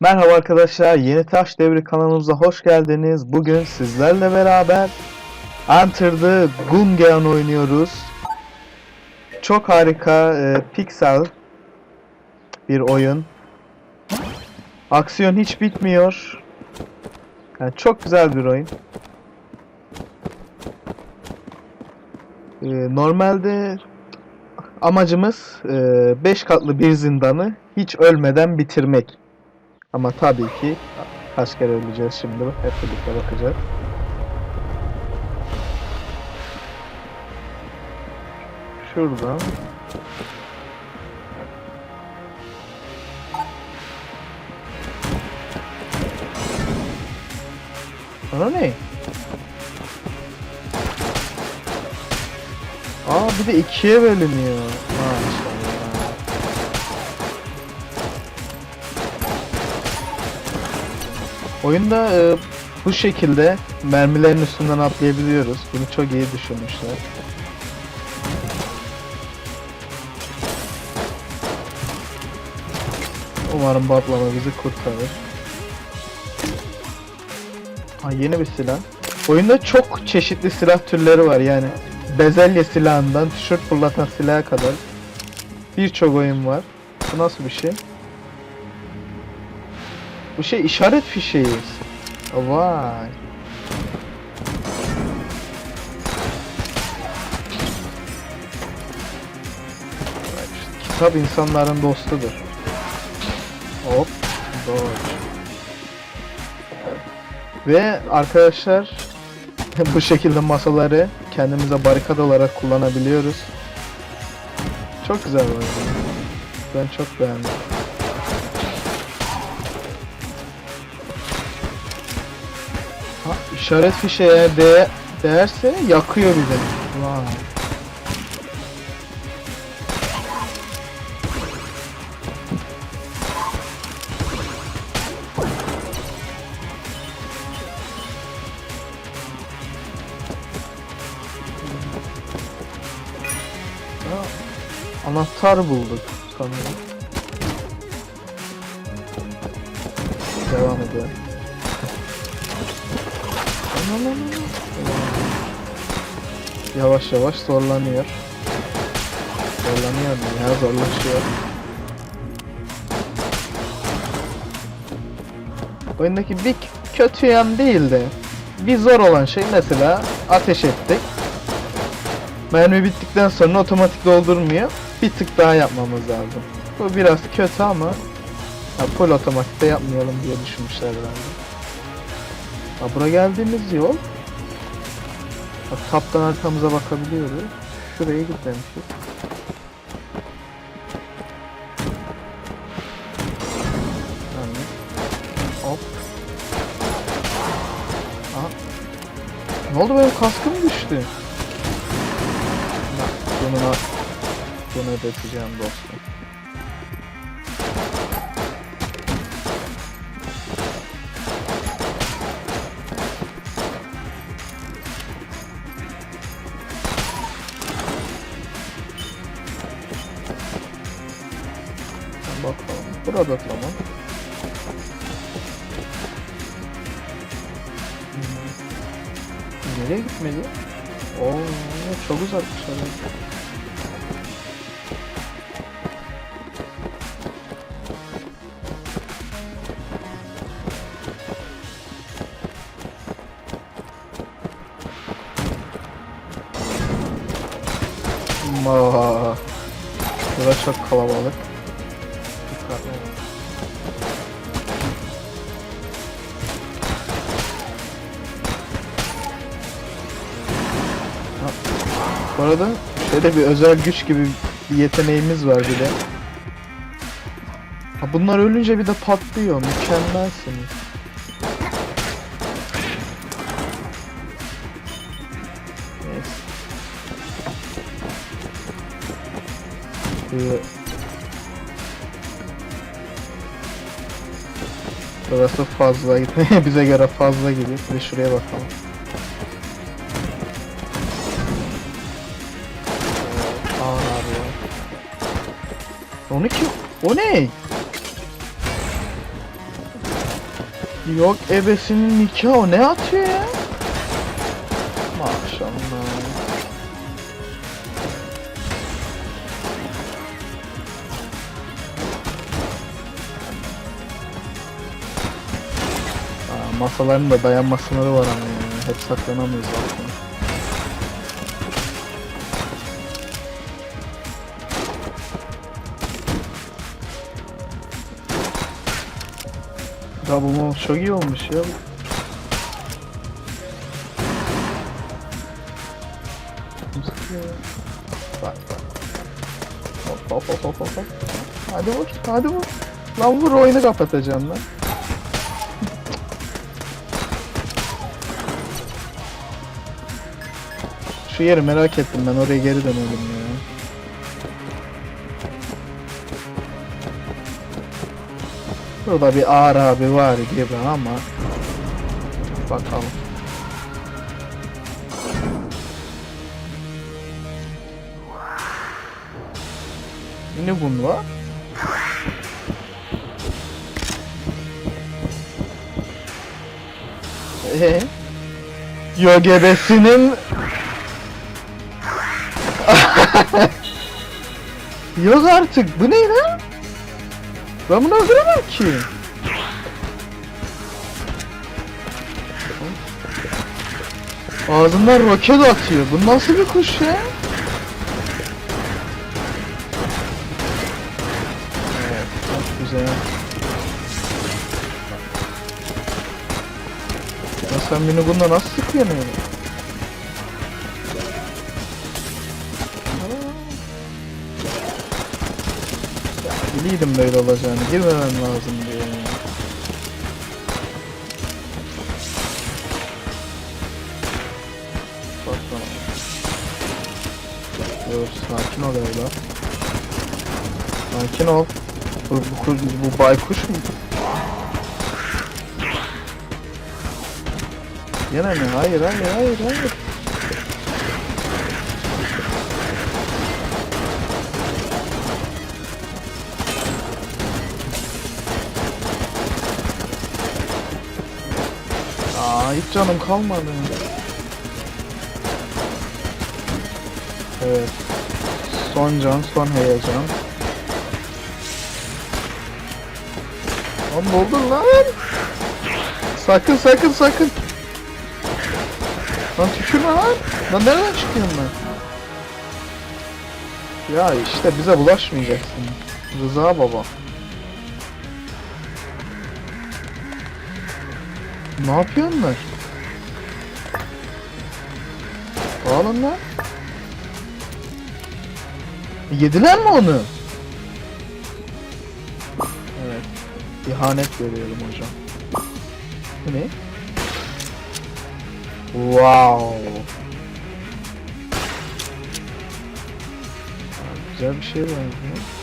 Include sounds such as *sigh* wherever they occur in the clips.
Merhaba arkadaşlar, Yeni Taş Devri kanalımıza hoş geldiniz. Bugün sizlerle beraber Enter the Gungeon oynuyoruz. Çok harika e, piksel bir oyun. Aksiyon hiç bitmiyor. Yani çok güzel bir oyun. E, normalde amacımız 5 katlı bir zindanı hiç ölmeden bitirmek. Ama tabii ki kaç kere öleceğiz şimdi hep birlikte bakacağız. Şuradan. Ana ne? Aa bir de ikiye bölünüyor. Oyunda e, bu şekilde mermilerin üstünden atlayabiliyoruz. Bunu çok iyi düşünmüşler. Umarım bu atlama bizi kurtarır. Ha yeni bir silah. Oyunda çok çeşitli silah türleri var yani. Bezelye silahından tişört fırlatan silaha kadar birçok oyun var. Bu nasıl bir şey? Bu şey işaret fişeği. Vay. Kitap insanların dostudur. Hop. Dodge. Ve arkadaşlar *laughs* bu şekilde masaları kendimize barikat olarak kullanabiliyoruz. Çok güzel oyun. Ben çok beğendim. Ha, işaret fişeğe de değerse yakıyor bizi. Vay. Anahtar bulduk sanırım. Devam edelim. Yavaş yavaş zorlanıyor. Zorlanıyor mu ya zorlaşıyor. Oyundaki bir kötü yan değil de bir zor olan şey mesela ateş ettik. Mermi bittikten sonra otomatik doldurmuyor. Bir tık daha yapmamız lazım. Bu biraz kötü ama ya full otomatikte yapmayalım diye düşünmüşler bence. Ha bura geldiğimiz yol. Bak taptan arkamıza bakabiliyoruz. Şuraya gitmemişiz. Yani. Hop. Aha. Ne oldu benim kaskım düştü. Bak, Bununla bunu ödeteceğim dostum. Tamam. Hmm. Nereye gitmedi? Oo, çok uzakmış orası. Ma. Burası çok kalabalık. Bu arada şöyle bir özel güç gibi bir yeteneğimiz var bir de. Ha, bunlar ölünce bir de patlıyor. Mükemmelsiniz. Neyse. Ee, Burası fazla *laughs* bize göre fazla gibi. Bir şuraya bakalım. 12 o ne? Yok ebesinin nikahı ne atıyor ya? Maşallah. Aa, masaların da dayanmasınları var ama yani. Hep saklanamıyoruz aslında. Ya bu mouse çok iyi olmuş ya. Bak bak. Hop hop hop hop hop. Hadi vur, hadi vur. Lan vur oyunu kapatacağım lan. Şu yeri merak ettim ben oraya geri dönelim ya. Burada bir ağır abi var gibi ama bakalım. Yine bun var. Eee? Yo gebesinin *laughs* Yok artık bu ne lan? Ben bunu öldüremem ki. Ağzından roket atıyor. Bu nasıl bir kuş ya? Evet, çok güzel. Ya sen beni bununla nasıl sıkıyorsun biliyordum böyle olacağını. Girmemem lazım diye. Bak sakin ol evlat. Sakin ol. Bu, bu, bu baykuş mu? Yine mi? Hayır hayır hayır hayır. Hiç canım kalmadı. Evet. Son can, son heyecan. Lan oldu lan? Sakın sakın sakın. Lan tükürme lan. Lan nereden çıkıyorsun lan? Ya işte bize bulaşmayacaksın. Rıza baba. Ne yapıyorsun lan? Alın lan. Yediler mi onu? Evet. İhanet görüyorum hocam. Bu ne? Wow. Güzel bir şey benziyor.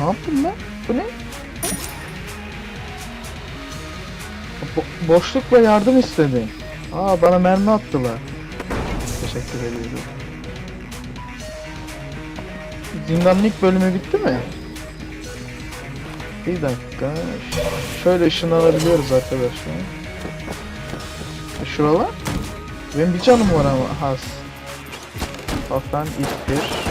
Ne yaptın lan? Bu ne? Bo- boşlukla yardım istedi. Aa bana mermi attılar. Teşekkür ediyorum. Zindanın ilk bölümü bitti mi? Bir dakika. Şöyle ışınlanabiliyoruz arkadaşlar. E, Şuralar? Benim bir canım var ama has. Haftan ittir.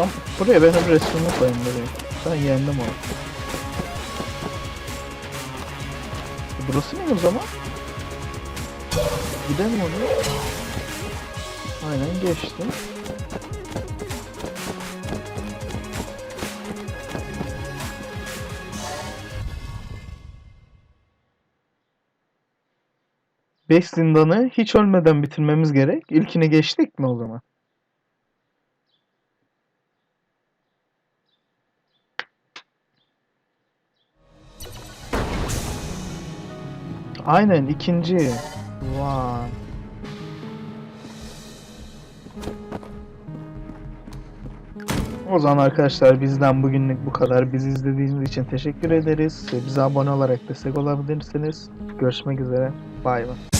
Lan buraya benim resmimi koyayım buraya. Ben yendim onu. Burası mı o zaman? Gidelim oraya. Aynen geçti. Beş zindanı hiç ölmeden bitirmemiz gerek. İlkini geçtik mi o zaman? Aynen ikinci. Vay. O zaman arkadaşlar bizden bugünlük bu kadar. Bizi izlediğiniz için teşekkür ederiz. Bize abone olarak destek olabilirsiniz. Görüşmek üzere. Bay bay.